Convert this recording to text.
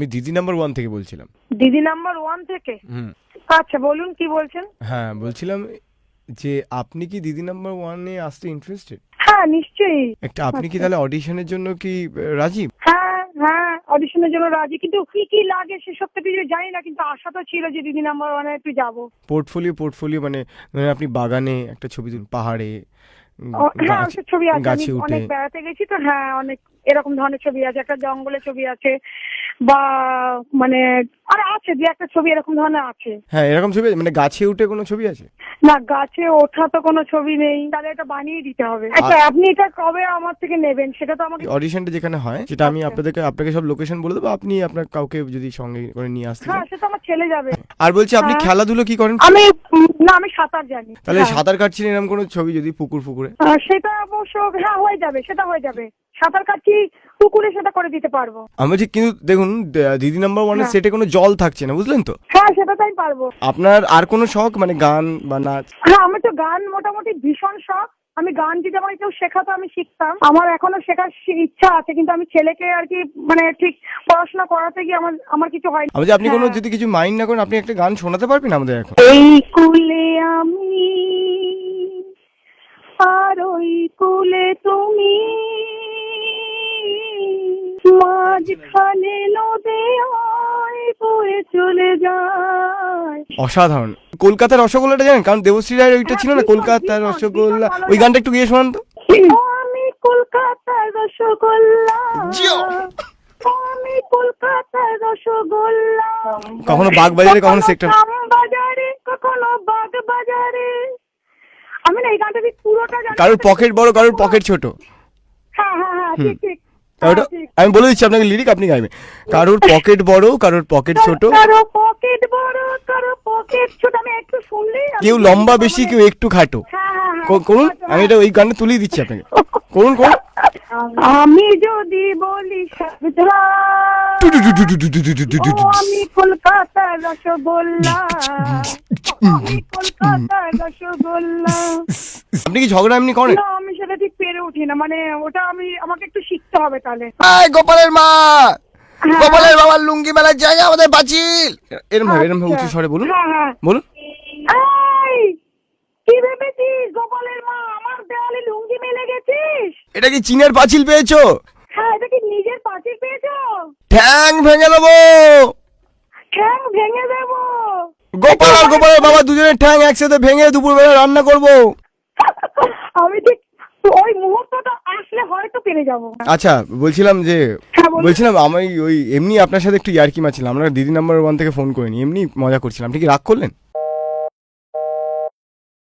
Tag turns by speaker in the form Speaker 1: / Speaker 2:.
Speaker 1: আমি দিদি number one থেকে বলছিলাম।
Speaker 2: দিদি নাম্বার ওয়ান থেকে?
Speaker 1: হুম।
Speaker 2: আচ্ছা বলুন কি বলছেন?
Speaker 1: হ্যাঁ বলছিলাম যে আপনি কি দিদি নাম্বার ওয়ানে আসতে ইন্টারেস্টেড
Speaker 2: হ্যাঁ নিশ্চয়ই।
Speaker 1: একটা আপনি কি। তাহলে অডিশনের জন্য কি রাজি?
Speaker 2: হ্যাঁ হ্যাঁ অডিশনের জন্য রাজি। কিন্তু কি কি লাগে সেসব তো কিছু জানি না কিন্তু আশা তো ছিল যে দিদি নাম্বার ওয়ানে একটু যাব।
Speaker 1: পোর্টফোলিও পোর্টফোলিও মানে ধরুন আপনি বাগানে একটা ছবি তুলুন পাহাড়ে
Speaker 2: হ্যাঁ ছবি আছে
Speaker 1: গাছে উঠে।
Speaker 2: অনেক বেড়াতে গেছি তো হ্যাঁ অনেক এরকম ধরনের ছবি আছে একটা জঙ্গলে ছবি আছে বা মানে আর আছে যে একটা ছবি এরকম ধরনের আছে।
Speaker 1: হ্যাঁ এরকম ছবি আছে? মানে গাছে উঠে কোনো ছবি আছে?
Speaker 2: না গাছে ওঠা তো কোনো ছবি নেই। তাহলে এটা বানিয়ে দিতে হবে। আচ্ছা আপনি এটা কবে আমার থেকে নেবেন? সেটা তো আমাকে
Speaker 1: অডিশনটা যেখানে হয় সেটা আমি
Speaker 2: আচ্ছা।
Speaker 1: আপনাদেরকে আপনাকে সব লোকেশন বলে দেবো। আপনি আপনার কাউকে যদি সঙ্গে করে নিয়ে আসতে
Speaker 2: হ্যাঁ সেটা আমার ছেলে যাবে।
Speaker 1: আর বলছি আপনি
Speaker 2: হ্যাঁ।
Speaker 1: খেলাধুলো কি করেন?
Speaker 2: আমি উম, না আমি সাঁতার জানি।
Speaker 1: তাহলে
Speaker 2: হ্যাঁ।
Speaker 1: সাঁতার কাটছেন এরকম কোনো ছবি যদি পুকুর পুকুরে
Speaker 2: আহ, সেটা অবশ্য হ্যাঁ হয়ে যাবে সেটা হয়ে যাবে। সাঁতার কাটছি পুকুরে সেটা করে দিতে পারব।
Speaker 1: আমি বলছি কিন্তু দেখুন দিদি নাম্বার ওয়ানের
Speaker 2: হ্যাঁ।
Speaker 1: সেটে কোনো জল থাকছে না বুঝলেন তো?
Speaker 2: হ্যাঁ সেটা তাই পারব।
Speaker 1: আপনার আর কোনো শখ? মানে গান বা নাচ?
Speaker 2: হ্যাঁ আমি তো গান মোটামুটি ভীষণ শখ। আমি গান যদি আমাকে কেউ শেখাতো আমি শিখতাম। আমার এখনও শেখার ইচ্ছা আছে কিন্তু আমি ছেলেকে আর কি মানে ঠিক পড়াশোনা করাতে গিয়ে আমার আমার কিছু হয়নি
Speaker 1: আমি আপনি কোনো
Speaker 2: হ্যাঁ।
Speaker 1: যদি কিছু মাইন্ড না করেন আপনি একটা গান শোনাতে পারবেন আমাদের এখন?
Speaker 2: এই কুলে আমি আর ওই কুলে তুমি মাঝখানে নদে বয়ে চলে যায়।
Speaker 1: অসাধারণ। কলকাতার রসগোল্লাটা জানেন? কারণ দেবশ্রী রায়ের ওইটা ছিল না? কলকাতার রসগোল্লা। ওই গানটা একটু গিয়ে শোনান তো।
Speaker 2: আমি কলকাতার রসগোল্লা। আমি কলকাতার রসগোল্লা।
Speaker 1: কখনো বাগবাজারে, কখনো সেক্টর-
Speaker 2: বাজারে কখনো বাগ বাজারে আমি না এই গানটা পুরোটা জানি
Speaker 1: কারোর পকেট বড় কারোর পকেট ছোট।
Speaker 2: হ্যাঁ হ্যাঁ হ্যাঁ ঠিক ঠিক।
Speaker 1: আমি বলে দিচ্ছি আপনাকে লিরিক আপনি গাইবেন কারোর পকেট বড় কারোর পকেট ছোট
Speaker 2: কারও পকেট বড় কারও পকেট ছোট আমি একটু শুনলেই
Speaker 1: কেউ লম্বা বেশি কেউ একটু খাটো
Speaker 2: হ্যাঁ হ্যাঁ হ্যাঁ
Speaker 1: করুন আমি এটা ওই গানটা তুলিয়ে দিচ্ছি আপনাকে করুন করুন
Speaker 2: আমি যদি বলি আমি রসগোল্লা
Speaker 1: আপনি কি ঝগড়া এমনি করেন
Speaker 2: না আমি সেটা ঠিক পেরে না মানে ওটা আমি আমাকে একটু শিখতে হবে তাহলে।
Speaker 1: গোপালের মা!
Speaker 2: হ্যাঁ।
Speaker 1: গোপালের বাবার লুঙ্গি মেলার জায়গা আমাদের পাঁচিল এরম ভাবে এরম ভাবে উঁচু
Speaker 2: আচ্ছা।
Speaker 1: স্বরে বলুন।
Speaker 2: হ্যাঁ হ্যাঁ।
Speaker 1: বলুন।
Speaker 2: এই, কি ভেবেছিস গোপালের মা? আমার দেওয়ালে লুঙ্গি মেলে গেছিস?
Speaker 1: এটা কি চীনের পাঁচিল পেয়েছ?
Speaker 2: হ্যাঁ এটা কি নিজের পেয়েছ?
Speaker 1: ঠ্যাং ভেঙে দেবো।
Speaker 2: ঠ্যাং ভেঙে দেবো।
Speaker 1: গোপাল আর গোপালের বাবা দুজনের ঠ্যাং একসাথে ভেঙে দুপুরবেলা রান্না করব।
Speaker 2: আমি ঠিক ওই মুহূর্তটা আসলে হয়তো পেরে যাব।
Speaker 1: আচ্ছা বলছিলাম যে
Speaker 2: হ্যাঁ,
Speaker 1: বলছিলাম আমি ওই এমনি আপনার সাথে একটু ইয়ার্কি মারছিলাম। আমরা দিদি নাম্বার ওয়ান থেকে ফোন করিনি এমনি মজা করছিলাম। ঠিক রাগ করলেন?